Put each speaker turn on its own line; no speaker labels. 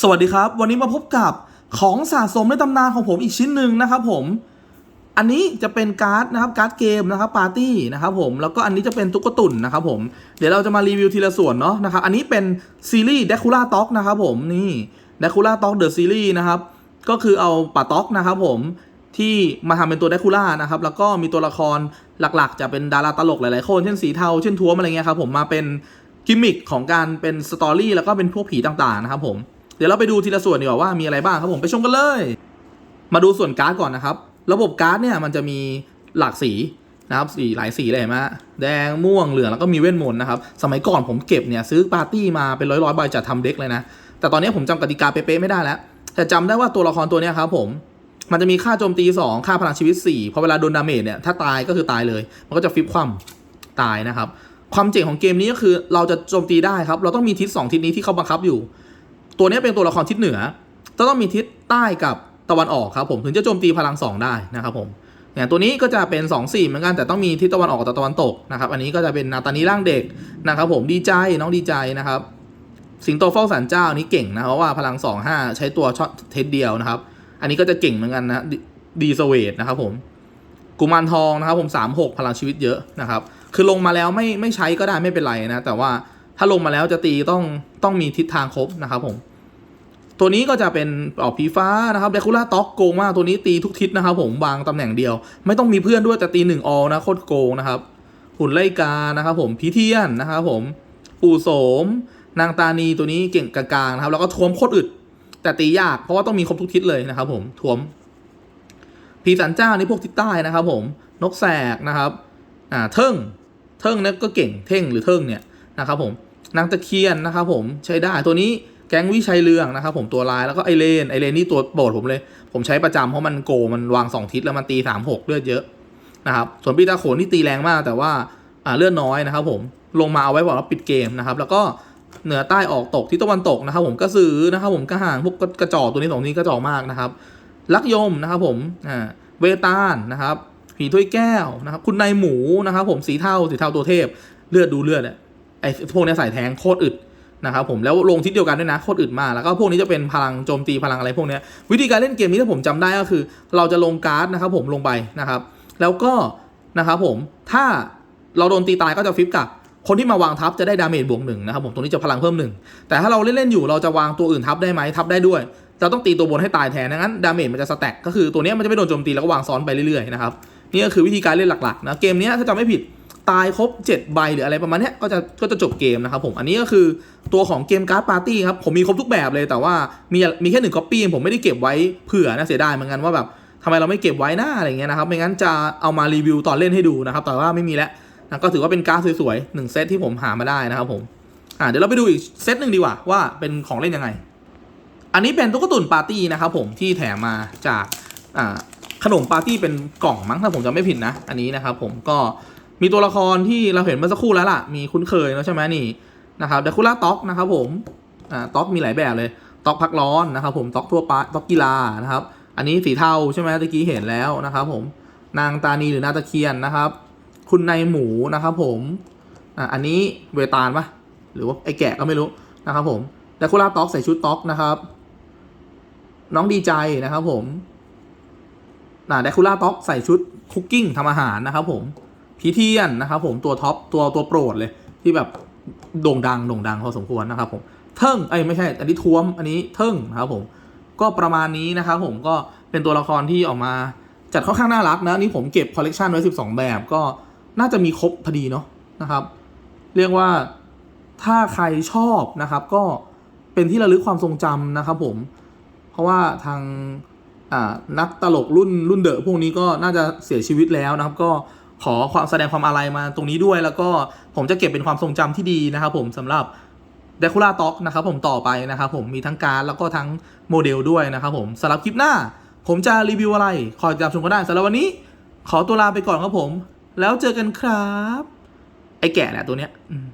สวัสดีครับ วันนี้มาพบกับของสะสมในตำนานของผมอีกชิ้นหนึ่งนะครับผม อันนี้จะเป็นการ์ดนะครับการ์ดเกมนะครับปาร์ตี้นะครับผมแล้วก็อันนี้จะเป็นตุ๊กตุ่นนะครับผมเดี๋ยวเราจะมารีวิวทีละส่วนเนาะนะครับอันนี้เป็นซีรีส์ d ดคูล่าต็อกนะครับผมนี่ d ดคูล่าต็อกเดอะซีรีส์นะครับก็คือเอาป่าต็อกนะครับผมที่มาทำเป็นตัว d ดคูล่านะครับแล้วก็มีตัวละครหลักๆ จะเป็นดาราตลกหลายๆคนเช่นสีเทาเช่นทัวมอะไรเงี้ยครับผมมาเป็นกิมมิคของการเป็นสตอรี่แล้วก็เป็นพวกผีต่างๆนะครับผม เดี๋ยวเราไปดูทีละส่วนดีกว่าว่ามีอะไรบ้างครับผมไปชมกันเลย มาดูส่วนการ์ดก่อนนะครับ ระบบการ์ดเนี่ยมันจะมีหลากสีนะครับสีหลายสีเลยเห็นไหมแดงม่วงเหลืองแล้วก็มีเวทมนต์นะครับ สมัยก่อนผมเก็บเนี่ยซื้อปาร์ตี้มาเป็นร้อยร้อยใบจะทำเด็กเลยนะ แต่ตอนนี้ผมจำกติกาเป๊ะๆไม่ได้แล้ว แต่จำได้ว่าตัวละครตัวนี้ครับผมมันจะมีค่าโจมตี 2 ค่าพลังชีวิต4พอเวลาโดนดาเมจเนี่ยถ้าตายก็คือตายเลย มันก็จะฟิปคว่ำตายนะครับ ความเจ๋งของเกมนี้ก็คือเราจะโจมตีได้ครับ เราต้องมีทิศ2ทิศนี้ที่เขาบังคับอยู่ ตัวนี้เป็นตัวละครทิศเหนือ จะต้องมีทิศใต้กับตะวันออกครับผมถึงจะโจมตีพลัง 2 ได้นะครับผมเนี่ยตัวนี้ก็จะเป็น 2 4 เหมือนกันแต่ต้องมีทิศตะวันออกกับตะวันตกนะครับอันนี้ก็จะเป็นนาตานีร่างเด็กนะครับผมดีใจน้องดีใจนะครับ สิงโตเฝ้าสันเจ้านี้เก่งนะเพราะว่าพลัง 2 5 ใช้ตัวช็อตเทสเดียวนะครับ อันนี้ก็จะเก่งเหมือนกันนะดีดีสเวตนะครับผมกุมารทองนะครับผม3 6พลังชีวิตเยอะนะครับ คือลงมาแล้วไม่ไม่ใช้ก็ได้ไม่เป็นไรนะ แต่ว่าถ้าลงมาแล้วจะตีต้องต้องมีทิศทางครบนะครับผม ตัวนี้ก็จะเป็นออกผีฟ้านะครับเดคูล่าต็อกโกงมากตัวนี้ตีทุกทิศนะครับผมวางตำแหน่งเดียว ไม่ต้องมีเพื่อนด้วยแต่ตีหนึ่งออนะโคตรโกงนะครับหุ่นไล่กานะครับผมพีเทียนนะครับผมปู่โสม นางตานีตัวนี้เก่งกลางๆนะครับแล้วก็ทวมโคตรอึด แต่ตียากเพราะว่าต้องมีครบทุกทิศเลยนะครับผมทวมผีสันเจ้านี่พวกทิศใต้นะครับผมนกแสกนะครับอ่าเทิงเทิงเนี่ยก็เก่งเท่งหรือเทิงเนี่ยนะครับผมนางตะเคียนนะครับผมใช้ได้ตัวนี้ แก๊งวิชัยเรืองนะครับผมตัวลายแล้วก็ไอเลนไอเลนนี่ตัวโปรดผมเลย ผมใช้ประจำเพราะมันโกมันวางสองทิศแล้วมันตีสามหกเลือดเยอะนะครับส่วนปีตาโขนนี่ตีแรงมากแต่ว่าเลือดน้อยนะครับผมลงมาเอาไว้บอกว่าปิดเกมนะครับแล้วก็เหนือใต้ออกตกที่ตะวันตกนะครับ ผมกระสือนะครับผมกระห่างพวกกระจอกตัวนี้สองนี้กระจอกมากนะครับลักยมนะครับผมอ่าเวตาลนะครับผีถ้วยแก้วนะครับคุณนายหมูนะครับผมสีเทาสีเทาตัวเทพเลือดดูเลือดเนี่ยไอ้พวกเนี้ยใส่แทงโคตรอึด นะครับผมแล้วลงทิศเดียวกันด้วยนะโคตรอึดมากแล้วก็พวกนี้จะเป็นพลังโจมตีพลังอะไรพวกนี้วิธีการเล่นเกมนี้ถ้าผมจำได้ก็คือ เราจะลงการ์ดนะครับผมลงไปนะครับ แล้วก็นะครับผมถ้าเราโดนตีตายก็จะฟลิปกลับคนที่มาวางทับจะได้ดาเมจบวกหนึ่งนะครับผมตรงนี้จะพลังเพิ่มหนึ่งแต่ถ้าเราเล่นๆอยู่เราจะวางตัวอื่นทับได้ไหมทับได้ด้วยเราต้องตีตัวบนให้ตายแทนดังนั้นดาเมจมันจะสแต็กก็คือตัวนี้มันจะไม่โดนโจมตีแล้วก็วางซ้อนไปเรื่อยๆนะครับนี่ก็คือวิธีการเล่นหลักๆนะเกมนี้ถ้าจำไม่ผิด ตายครบ 7 ใบหรืออะไรประมาณนี้ก็จะก็จะจบเกมนะครับผมอันนี้ก็คือตัวของเกมการ์ดปาร์ตี้ครับผมมีครบทุกแบบเลยแต่ว่ามีมีแค่หนึ่งก๊อปปี้ผมไม่ได้เก็บไว้เผื่อนะเสียดายเหมือนกันว่าแบบทำไมเราไม่เก็บไว้หน้าอะไรเงี้ยนะครับไม่งั้นจะเอามารีวิวตอนเล่นให้ดูนะครับแต่ว่าไม่มีแล้วนะก็ถือว่าเป็นการ์ดสวยๆหนึ่งเซตที่ผมหามาได้นะครับผมอ่าเดี๋ยวเราไปดูอีกเซตหนึ่งดีกว่าว่าเป็นของเล่นยังไง อันนี้เป็นตุ๊กตุนปาร์ตี้นะครับผมที่แถมมาจากอ่าขนมปาร์ตี้เป็นกล่องมั้งถ้าผมจำไม่ผิดนะ อันนี้นะครับผมก็ มีตัวละครที่เราเห็นเมื่อสักครู่แล้วล่ะ มีคุ้นเคยแล้วใช่ไหมนี่นะครับเดคูล่าต็อกนะครับผมอ่าต็อกมีหลายแบบเลยต็อกพักร้อนนะครับผมต็อกทั่วไปต็อกกีฬานะครับ อันนี้สีเทาใช่ไหมตะกี้เห็นแล้วนะครับผมนางตานีหรือนาตะเคียนนะครับ คุณนายหมูนะครับผมอ่าอันนี้เวตาลปะหรือว่าไอแกะก็ไม่รู้นะครับผมเดคูล่าต็อกใส่ชุดต็อกนะครับน้องดีใจนะครับผมน่ะเดคูล่าต็อกใส่ชุดคุกกิ้งทำอาหารนะครับผม พีเทียนนะครับผมตัวท็อปตัวตัวโปรดเลยที่แบบโด่งดังโด่งดังพอสมควรนะครับผมเทิงเอ้ไม่ใช่ อันนี้ท้วมอันนี้เทิงนะครับผมก็ประมาณนี้นะครับผมก็เป็นตัวละครที่ออกมาจัดค่อนข้างน่ารักนะนี่ผมเก็บคอลเลกชันไว้ 12 แบบก็น่าจะมีครบพอดีเนาะนะครับ เรียกว่าถ้าใครชอบนะครับ ก็เป็นที่ระลึกความทรงจำนะครับผม เพราะว่าทางนักตลกรุ่นรุ่นเดอะพวกนี้ก็น่าจะเสียชีวิตแล้วนะครับ ก็ ขอความแสดงความอาลัยมาตรงนี้ด้วย แล้วก็ผมจะเก็บเป็นความทรงจำที่ดีนะครับผมสำหรับเดคูล่าต็อกนะครับผมต่อไปนะครับผมมีทั้งการดแล้วก็ทั้งโมเดลด้วยนะครับผมสำหรับคลิปหน้า ผมจะรีวิวอะไร คอยติดตามชมก็ได้สำหรับวันนี้ ขอตัวลาไปก่อนครับผม แล้วเจอกันครับ ไอแก่แหละตัวเนี้ยอืม